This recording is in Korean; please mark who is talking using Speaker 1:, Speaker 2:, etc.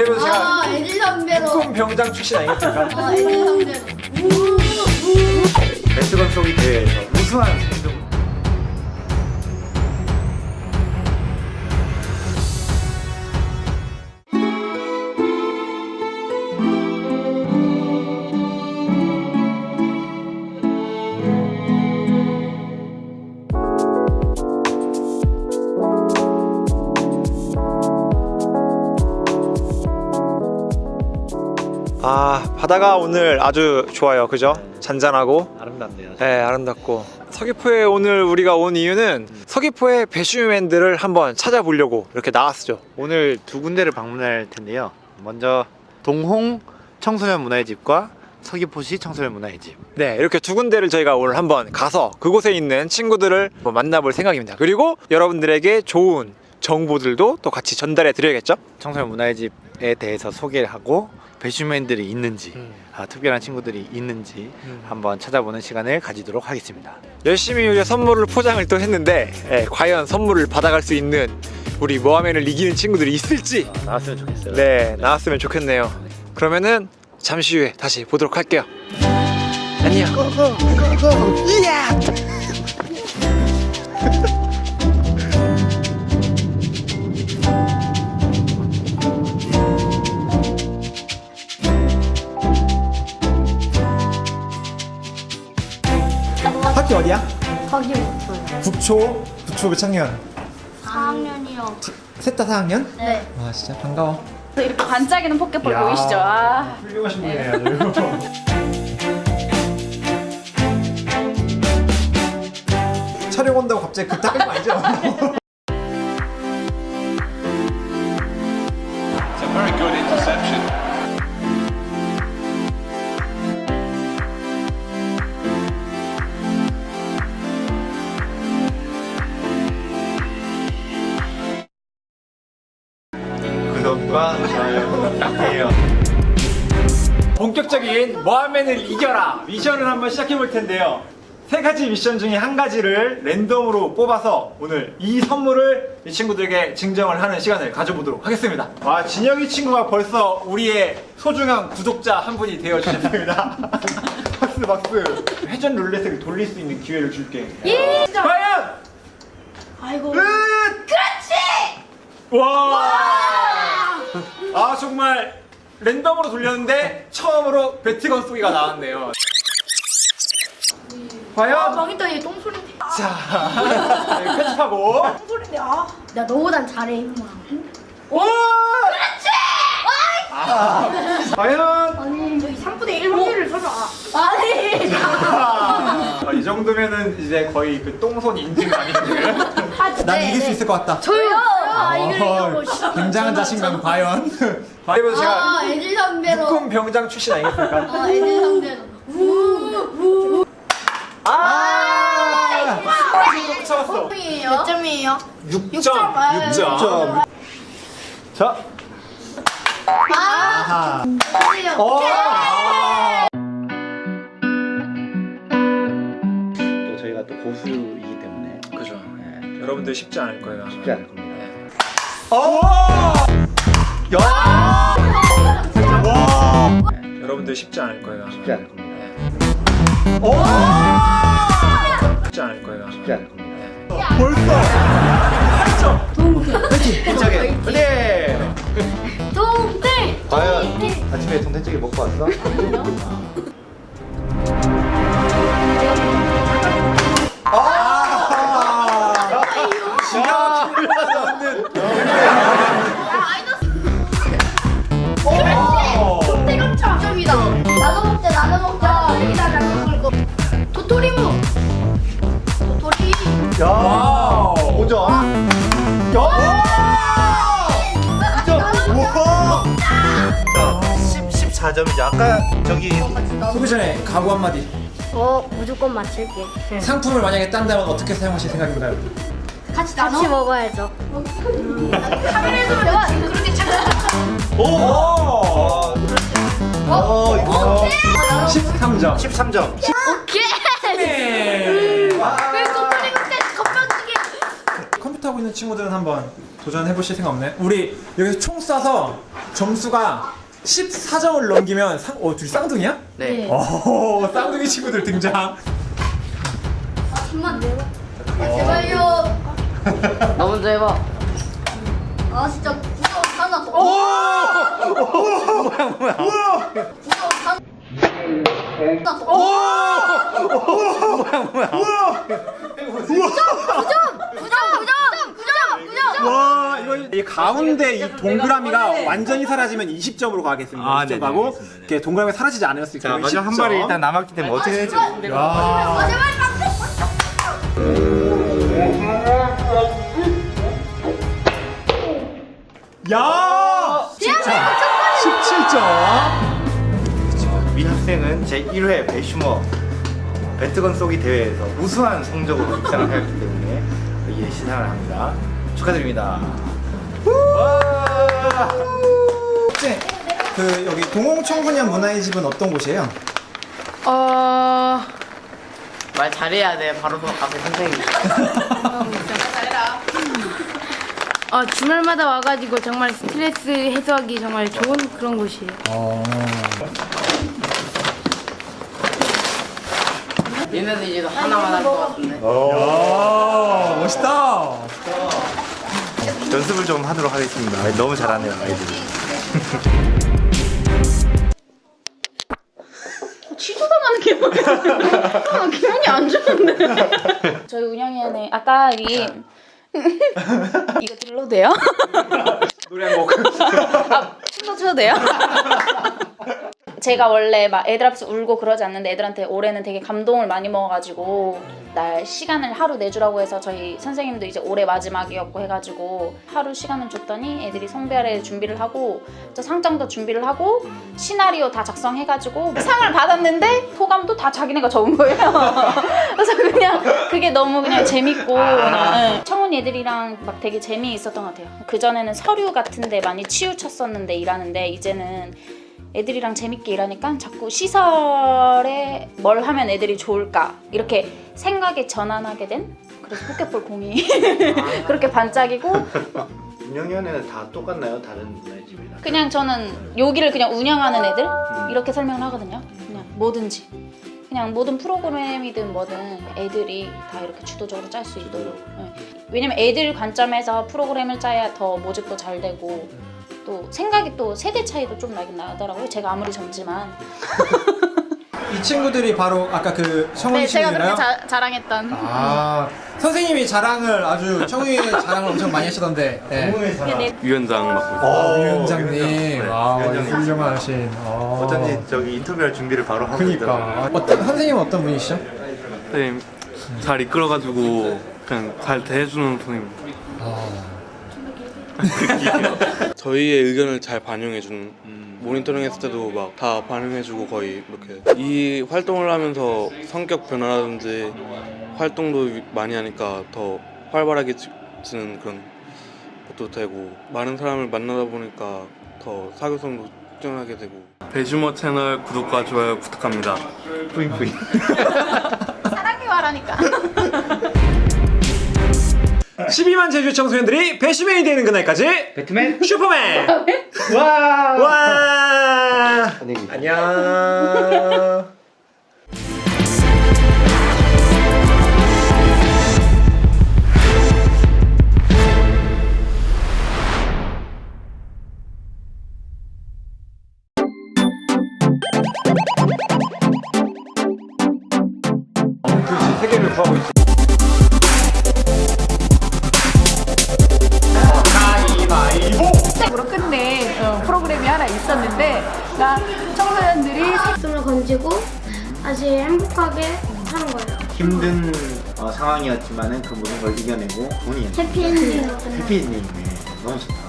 Speaker 1: 그래서 제가
Speaker 2: 아, 애들 선배로.
Speaker 1: 꿈 병장 출신 아니겠습니까?
Speaker 2: 아, 애들 선배로.
Speaker 1: 베스건 속이 대회에서 우승한 바다가 오늘 아주 좋아요 그죠? 잔잔하고
Speaker 3: 아름답네요.
Speaker 1: 네, 아름답고 서귀포에 오늘 우리가 온 이유는 서귀포의 배슈맨들을 한번 찾아보려고 이렇게 나왔죠.
Speaker 3: 오늘 두 군데를 방문할 텐데요. 먼저 동홍 청소년 문화의 집과 서귀포시 청소년 문화의 집.
Speaker 1: 네, 이렇게 두 군데를 저희가 오늘 한번 가서 그곳에 있는 친구들을 한번 만나볼 생각입니다. 그리고 여러분들에게 좋은 정보들도 또 같이 전달해 드려야겠죠?
Speaker 3: 청소년 문화의 집 에 대해서 소개를 하고 배슈맨들이 있는지 아, 특별한 친구들이 있는지 한번 찾아보는 시간을 가지도록 하겠습니다.
Speaker 1: 열심히 이제 선물을 포장을 또 했는데 예, 과연 선물을 받아갈 수 있는 우리 모하멘을 이기는 친구들이 있을지
Speaker 3: 나왔으면 좋겠어요.
Speaker 1: 네, 나왔으면 좋겠네요. 그러면은 잠시 후에 다시 보도록 할게요. 안녕. 학교 어디야?
Speaker 2: 거기 못해요.
Speaker 1: 북초. 북초 몇 학년?
Speaker 2: 4학년이요.
Speaker 1: 셋 다 4학년?
Speaker 2: 네.
Speaker 1: 아 진짜 반가워.
Speaker 4: 이렇게 반짝이는 포켓볼
Speaker 1: 야.
Speaker 4: 보이시죠? 아.
Speaker 1: 훌륭하신 분이네요. 촬영 온다고 갑자기 그 닦은 거 아니죠? 모하멘을 이겨라 미션을 한번 시작해 볼 텐데요. 세 가지 미션 중에 한 가지를 랜덤으로 뽑아서 오늘 이 선물을 이 친구들에게 증정을 하는 시간을 가져보도록 하겠습니다. 아 진영이 친구가 벌써 우리의 소중한 구독자 한 분이 되어 주셨습니다. 박수 박수. 회전 룰렛을 돌릴 수 있는 기회를 줄게.
Speaker 2: 예!
Speaker 1: 과연
Speaker 2: 아이고.
Speaker 1: 끝! 와! 아 정말 랜덤으로 돌렸는데 처음으로 배트건 소리가 나왔네요. 과연
Speaker 2: 저기다 얘 똥소리인데.
Speaker 1: 자 네, 편집하고
Speaker 2: 똥소리인데, 아. 나 너보단 잘해, 임마.
Speaker 1: 오! 그렇지! 아, 과연
Speaker 2: 아니, 저기 3분의 1 확률을 써줘. 아니.
Speaker 1: 아, 이 정도면은 이제 거의 그 똥손 인증 아닌가요? 난 이길 수 있을 것 같다.
Speaker 2: 저요. 아, 이걸 이겨보
Speaker 1: 굉장한 자신감 과연. 그래서 제가
Speaker 2: 아, 애들 선배로.
Speaker 1: 꿈 병장 출신 아니겠습니까?
Speaker 2: 아, 애들 선배로. 우, 우.
Speaker 1: 아! 이거 잡았어.
Speaker 2: 몇 점이에요?
Speaker 1: 6점.
Speaker 2: 아,
Speaker 1: 6점. 자.
Speaker 2: 아, 보세요.
Speaker 1: 어. 아.
Speaker 3: 또 저희가 또 고수이기 때문에
Speaker 1: 그죠.
Speaker 3: 네,
Speaker 1: 여러분들 쉽지 않을 거예요.
Speaker 3: 쉽지 않을 겁니다.
Speaker 1: 오! 야! 와! 여러분들 쉽지 않을 거예요.
Speaker 3: 쉽지 않을 겁니다.
Speaker 1: 오! 쉽지 않을 거예요.
Speaker 3: 쉽지 않을 겁니다.
Speaker 1: 벌써 8점.
Speaker 3: 힘차게 플레이!
Speaker 2: 동생.
Speaker 3: 과연 아침에 동태찌개 먹고 왔어?
Speaker 1: 아! 기가 막히게 넣는. 야! 와우.
Speaker 3: 5점!
Speaker 1: 야! 우와!
Speaker 3: 10, 14점이죠. 아까 저기
Speaker 1: 소비 전에 각오 한마디.
Speaker 2: 어, 무조건 맞출게.
Speaker 1: 상품을 만약에 딴다면 어떻게 사용하실 생각인가요?
Speaker 2: 같이 나눠? 같이 먹어야죠. 카메라에서 그렇게 착각.
Speaker 1: 오!
Speaker 3: 어, 이거
Speaker 1: 13점.
Speaker 3: 13점.
Speaker 2: 오케이. 왜 도토리묵까지 건방지게.
Speaker 1: 컴퓨터 하고 있는 친구들은 한번 도전해 보실 생각 없나요? 우리 여기서 총 쏴서 점수가 14점을 넘기면 상, 어, 둘이 쌍둥이야?
Speaker 2: 네.
Speaker 1: 오, 쌍둥이 친구들 등장.
Speaker 2: 아, 정말 내봐. 제발요.
Speaker 5: 너 먼저 해봐.
Speaker 2: 아 진짜 무서워 하나 더.
Speaker 1: 오! 뭐야, 뭐야.
Speaker 2: 무서워 하나. 하나 더.
Speaker 1: 뭐야, 뭐야. 우와!
Speaker 2: 구점 구점 구점 구점.
Speaker 1: 와, 이거 이 가운데 이 동그라미가 완전히 사라지면 20점으로 가겠습니다.
Speaker 3: 아,
Speaker 1: 20점
Speaker 3: 네네,
Speaker 1: 가고,
Speaker 3: 알겠습니다. 네.
Speaker 1: 이렇게 동그라미 사라지지 않았을
Speaker 3: 자 마지막 한
Speaker 1: 10점.
Speaker 3: 발이 일단 남았기 때문에 어떻게 될지
Speaker 1: 야.
Speaker 2: 아 제발 깜짝.
Speaker 1: 야! 진짜 17점.
Speaker 3: 민 학생은 제 1회 배슈머 배트건 쏘기 대회에서 우수한 성적으로 입상을 하였기 때문에 이 시상을 합니다. 축하드립니다.
Speaker 1: 그 여기 동홍 청소년 문화의 집은 어떤 곳이에요?
Speaker 5: 어... 말 잘해야 돼. 바로 그 앞에 선생님.
Speaker 6: 어, 주말마다 와가지고 정말 스트레스 해소하기 정말 좋은 그런 곳이에요.
Speaker 5: 얘네들 이제 하나만 할 것 같은데.
Speaker 1: 야, 멋있다.
Speaker 3: 연습을 좀 하도록 하겠습니다. 너무 잘하네요, 아이들이.
Speaker 4: 하는 기분. 아, 기분이 안 좋은데. 저희 운영위원회 아까 이 이거 들러도 돼요?
Speaker 1: 노래 한 곡.
Speaker 4: 춤도 춰도 돼요? 제가 원래 막 애들 앞에서 울고 그러지 않는데 애들한테 올해는 되게 감동을 많이 먹어가지고 날 시간을 하루 내주라고 해서 저희 선생님도 이제 올해 마지막이었고 해가지고 하루 시간을 줬더니 애들이 성별에 준비를 하고 저 상장도 준비를 하고 시나리오 다 작성해가지고 상을 받았는데 소감도 다 자기네가 적은 거예요. 그래서 그냥 그게 너무 그냥 재밌고 예. 청운 애들이랑 막 되게 재미있었던 것 같아요. 그 전에는 서류 같은데 많이 치우쳤었는데 일하는데 이제는 애들이랑 재밌게 일하니까 자꾸 시설에 뭘 하면 애들이 좋을까 이렇게 생각에 전환하게 된 그래서 포켓볼 공이 그렇게 반짝이고
Speaker 3: 운영위원회는 다 똑같나요? 다른 문화의 집이랑?
Speaker 4: 그냥 저는 여기를 그냥 운영하는 애들 이렇게 설명을 하거든요. 그냥 뭐든지 그냥 모든 프로그램이든 뭐든 애들이 다 이렇게 주도적으로 짤 수 있도록. 예. 왜냐면 애들 관점에서 프로그램을 짜야 더 모집도 잘 되고 또 생각이 또 세대 차이도 좀 나긴 나더라고요. 제가 아무리 젊지만.
Speaker 1: 이 친구들이 바로 아까 그 청훈이
Speaker 4: 네, 제가
Speaker 1: 친구들이나요?
Speaker 4: 그렇게 자, 자랑했던.
Speaker 1: 아, 선생님이 자랑을 아주 청훈이의 자랑을 엄청 많이 하시던데. 네.
Speaker 4: 네.
Speaker 7: 위원장 맡고 있어요.
Speaker 1: 아,
Speaker 3: 오,
Speaker 1: 위원장님.
Speaker 3: 네,
Speaker 1: 아,
Speaker 3: 위원장님.
Speaker 1: 훌륭하신. 아.
Speaker 3: 어쩐지 저기 인터뷰할 준비를 바로 하고
Speaker 1: 그니까.
Speaker 3: 있더라고요.
Speaker 1: 어떤, 선생님은 어떤 분이시죠?
Speaker 7: 선생님 잘 이끌어가지고 그냥 잘 대해주는 선생님. 저희의 의견을 잘 반영해주는 모니터링 했을 때도 막 다 반영해주고 거의 이렇게 이 활동을 하면서 성격 변화라든지 활동도 많이 하니까 더 활발하게 지- 지는 그런 것도 되고 많은 사람을 만나다 보니까 더 사교성도 뛰어나게 되고 배슈머 채널 구독과 좋아요 부탁합니다.
Speaker 3: 뿌잉뿌잉.
Speaker 4: 사랑이 말하니까.
Speaker 1: 12만 제주 청소년들이 배슈맨이 되는 그날까지
Speaker 3: 배트맨?
Speaker 1: 슈퍼맨!
Speaker 3: 와!
Speaker 1: 와!
Speaker 3: 안녕
Speaker 4: 있었는데 그러니까 청소년들이
Speaker 2: 숨을 건지고 다시 행복하게 하는 거예요.
Speaker 3: 힘든 어, 상황이었지만은 그 모든 걸 이겨내고 본인
Speaker 2: 해피엔딩.
Speaker 3: 해피엔딩 네, 너무 좋다.